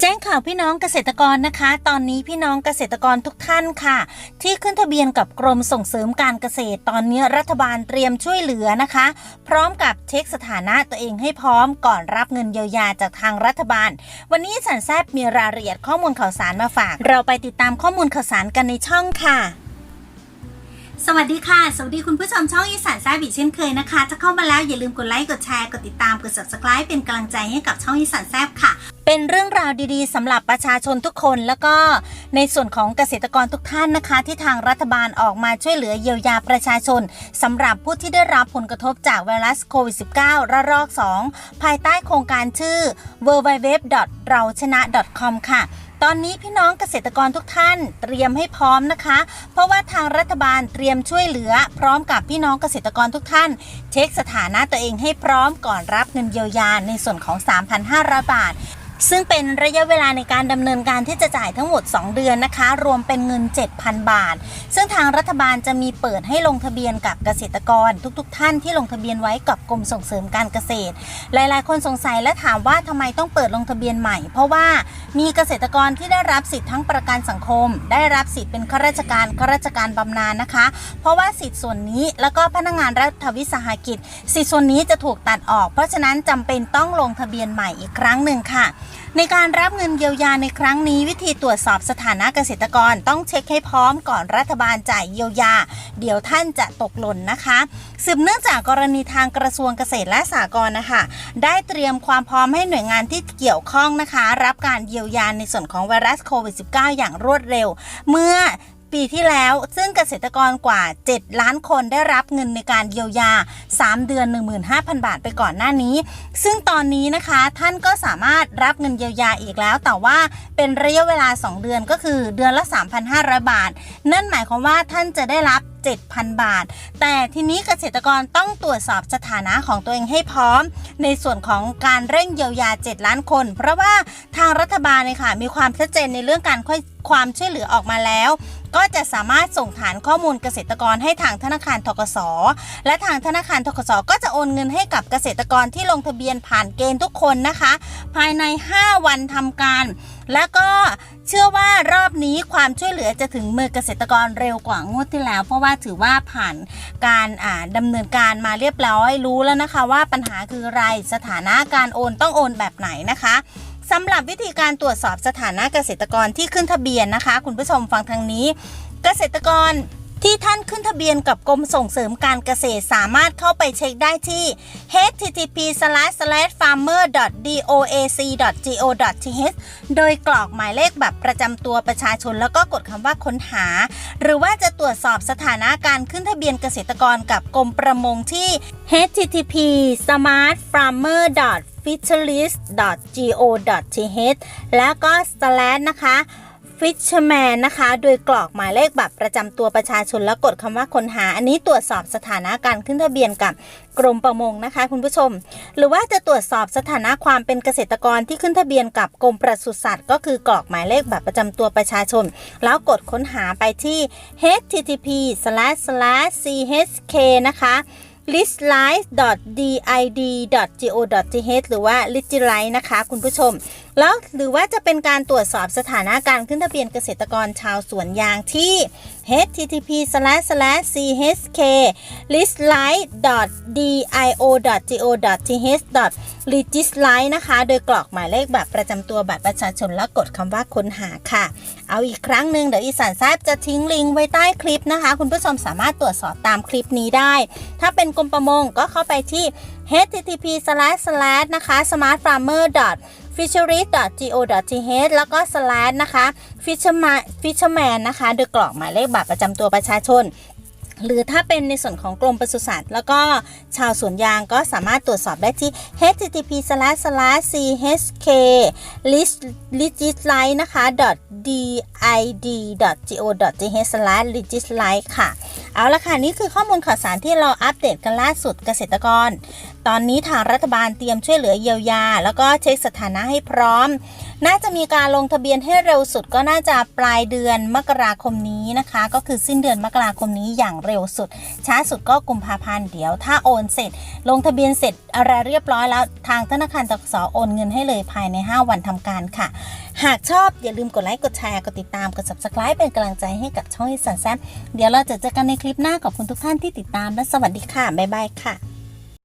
แจ้งข่าวพี่น้องเกษตรกรนะคะ ตอนนี้พี่น้องเกษตรกรทุกท่านค่ะ ที่ขึ้นทะเบียนกับกรมส่งเสริมการเกษตรตอนนี้รัฐบาลเตรียมช่วยเหลือนะคะ พร้อมกับเช็คสถานะตัวเองให้พร้อมก่อนรับเงินเยียวยาจากทางรัฐบาล วันนี้สันแซบมีรายละเอียดข้อมูลข่าวสารมาฝาก เราไปติดตามข้อมูลข่าวสารกันในช่องค่ะสวัสดีค่ะ สวัสดีคุณผู้ชมช่องอีสานแซ่บอีกเช่นเคยนะคะจะเข้ามาแล้วอย่าลืมกดไลค์ กดแชร์ กดติดตาม กด subscribe เป็นกำลังใจให้กับช่องอีสานแซ่บค่ะ เป็นเรื่องราวดีๆสำหรับประชาชนทุกคน แล้วก็ในส่วนของเกษตรกรทุกท่านนะคะ ที่ทางรัฐบาลออกมาช่วยเหลือเยียวยาประชาชนสำหรับผู้ที่ได้รับผลกระทบจากไวรัสโควิด -19 ระลอก 2 ภายใต้โครงการชื่อ w w w เราชนะ .com ค่ะตอนนี้พี่น้องเกษตรกรทุกท่านเตรียมให้พร้อมนะคะ เพราะว่าทางรัฐบาลเตรียมช่วยเหลือ พร้อมกับพี่น้องเกษตรกรทุกท่าน เช็คสถานะตัวเองให้พร้อมก่อนรับเงินเยียวยาในส่วนของ 3,500 บาท ซึ่งเป็นระยะเวลาในการดำเนินการที่จะจ่ายทั้งหมด 2 เดือนนะคะ รวมเป็นเงิน 7,000 บาท ซึ่งทางรัฐบาลจะมีเปิดให้ลงทะเบียนกับเกษตรกรทุกๆท่านที่ลงทะเบียนไว้กับกรมส่งเสริมการเกษตร หลายๆ คนสงสัยและถามว่าทำไมต้องเปิดลงทะเบียนใหม่ เพราะว่ามีเกษตรกรที่ได้รับสิทธิ์ทั้งประกันสังคม ได้รับสิทธิ์เป็นข้าราชการข้าราชการบำนาญนะคะ เพราะว่าสิทธิ์ส่วนนี้แล้วก็พนักงานรัฐวิสาหกิจ สิทธิ์ส่วนนี้จะถูกตัดออก เพราะฉะนั้นจำเป็นต้องลงทะเบียนใหม่อีกครั้งหนึ่งค่ะในการรับเงินเยียวยาในครั้งนี้ วิธีตรวจสอบสถานะเกษตรกรต้องเช็คให้พร้อมก่อนรัฐบาลจ่ายเยียวยา เดี๋ยวท่านจะตกหล่นนะคะสืบเนื่องจากกรณีทางกระทรวงเกษตรและสหกรณ์นะคะ ได้เตรียมความพร้อมให้หน่วยงานที่เกี่ยวข้องนะคะ รับการเยียวยาในส่วนของไวรัสโควิด -19 อย่างรวดเร็ว เมื่อ ปีที่แล้ว ซึ่งเกษตรกรกว่า 7 ล้านคนได้รับเงินในการเยียวยา 3 เดือน 15,000 บาทไปก่อนหน้านี้ ซึ่งตอนนี้นะคะท่านก็สามารถรับเงินเยียวยาอีกแล้ว แต่ว่าเป็นระยะเวลา 2 เดือนก็คือเดือนละ 3,500 บาท นั่นหมายความว่าท่านจะได้รับ7,000 บาท แต่ทีนี้เกษตรกรต้องตรวจสอบสถานะของตัวเองให้พร้อม ในส่วนของการเร่งเยียวยา 7 ล้านคน เพราะว่าทางรัฐบาลเนี่ยค่ะมีความชัดเจนในเรื่องการค่อยความช่วยเหลือออกมาแล้ว ก็จะสามารถส่งฐานข้อมูลเกษตรกรให้ทางธนาคารทกส และทางธนาคารทกสก็จะโอนเงินให้กับเกษตรกรที่ลงทะเบียนผ่านเกณฑ์ทุกคนนะคะ ภายใน 5 วันทำการ แล้วก็เชื่อว่ารอบนี้ความช่วยเหลือจะถึงมือเกษตรกรเร็วกว่างวดที่แล้ว เพราะว่าถือว่าผ่านการอ่าดำเนินการมาเรียบร้อยรู้แล้วนะคะ ว่าปัญหาคืออะไรสถานะการโอนต้องโอนแบบไหนนะคะ สำหรับวิธีการตรวจสอบสถานะเกษตรกรที่ขึ้นทะเบียนนะคะ คุณผู้ชมฟังทางนี้ เกษตรกรที่ท่านขึ้นทะเบียนกับกรมส่งเสริมการเกษตรสามารถเข้าไปเช็คได้ที่ http farmer doac go th โดยกรอกหมายเลขแบบประจำตัวประชาชนแล้วก็กดคำว่าค้นหา หรือว่าจะตรวจสอบสถานะการขึ้นทะเบียนเกษตรกรกับกรมประมงที่ http smartfarmer. fisheries.go.th แล้วก็ slash นะคะ Fisherman นะคะ โดยกรอกหมายเลขบัตรประจำตัวประชาชนแล้วกดคำว่าค้นหา อันนี้ตรวจสอบสถานะการขึ้นทะเบียนกับกรมประมงนะคะ คุณผู้ชม หรือว่าจะตรวจสอบสถานะความเป็นเกษตรกรที่ขึ้นทะเบียนกับกรมปศุสัตว์ ก็คือกรอกหมายเลขบัตรประจำตัวประชาชน แล้วกดค้นหาไปที่ http chk นะคะ listlife.did.go.th หรือว่า listlife นะคะ คุณผู้ชม แล้วหรือว่าจะเป็นการตรวจสอบสถานะการขึ้นทะเบียนเกษตรกรชาวสวนยางที่ http chk listlife.dio.go.th registrite นะคะ โดยกรอกหมายเลขบัตรประจำตัวบัตรประชาชนแล้วกดคำว่าค้นหาค่ะ เอาอีกครั้งหนึ่งเดี๋ยวอีสานแซบจะทิ้งลิงก์ไว้ใต้คลิปนะคะ คุณผู้ชมสามารถตรวจสอบตามคลิปนี้ได้ ถ้าเป็นกรมประมงก็เข้าไปที่ http slash นะคะ smartfarmer fisheries.go.th แล้วก็ slash นะคะ fisherman fisherman นะคะโดยกรอกหมายเลขบัตรประจำตัวประชาชน หรือถ้าเป็นในส่วนของกรมปศุสัตว์ แล้วก็ชาวสวนยางก็สามารถตรวจสอบได้ที่ http chk list legislite นะคะ did.go.th legislite ค่ะ เอาละค่ะนี่คือข้อมูลข่าวสารที่เราอัปเดตกันล่าสุดเกษตรกร ตอนนี้ทางรัฐบาลเตรียมช่วยเหลือเยียวยา แล้วก็เช็คสถานะให้พร้อม น่าจะมีการลงทะเบียนให้เร็วสุดก็น่าจะปลายเดือนมกราคมนี้นะคะ ก็คือสิ้นเดือนมกราคมนี้อย่างเร็วสุด ช้าสุดก็กุมภาพันธ์เดี๋ยว ถ้าโอนเสร็จ ลงทะเบียนเสร็จอะไรเรียบร้อยแล้วทางธนาคารตกสโอนเงินให้เลยภายใน 5 วันทำการค่ะ หากชอบอย่าลืมกดไลค์ กดแชร์ กดติดตาม กด subscribe เป็นกำลังใจให้กับช่องอีสันแซมเดี๋ยวเราจะเจอกันในคลิปหน้าขอบคุณทุกท่านที่ติดตามและสวัสดีค่ะ บ๊ายบายค่ะ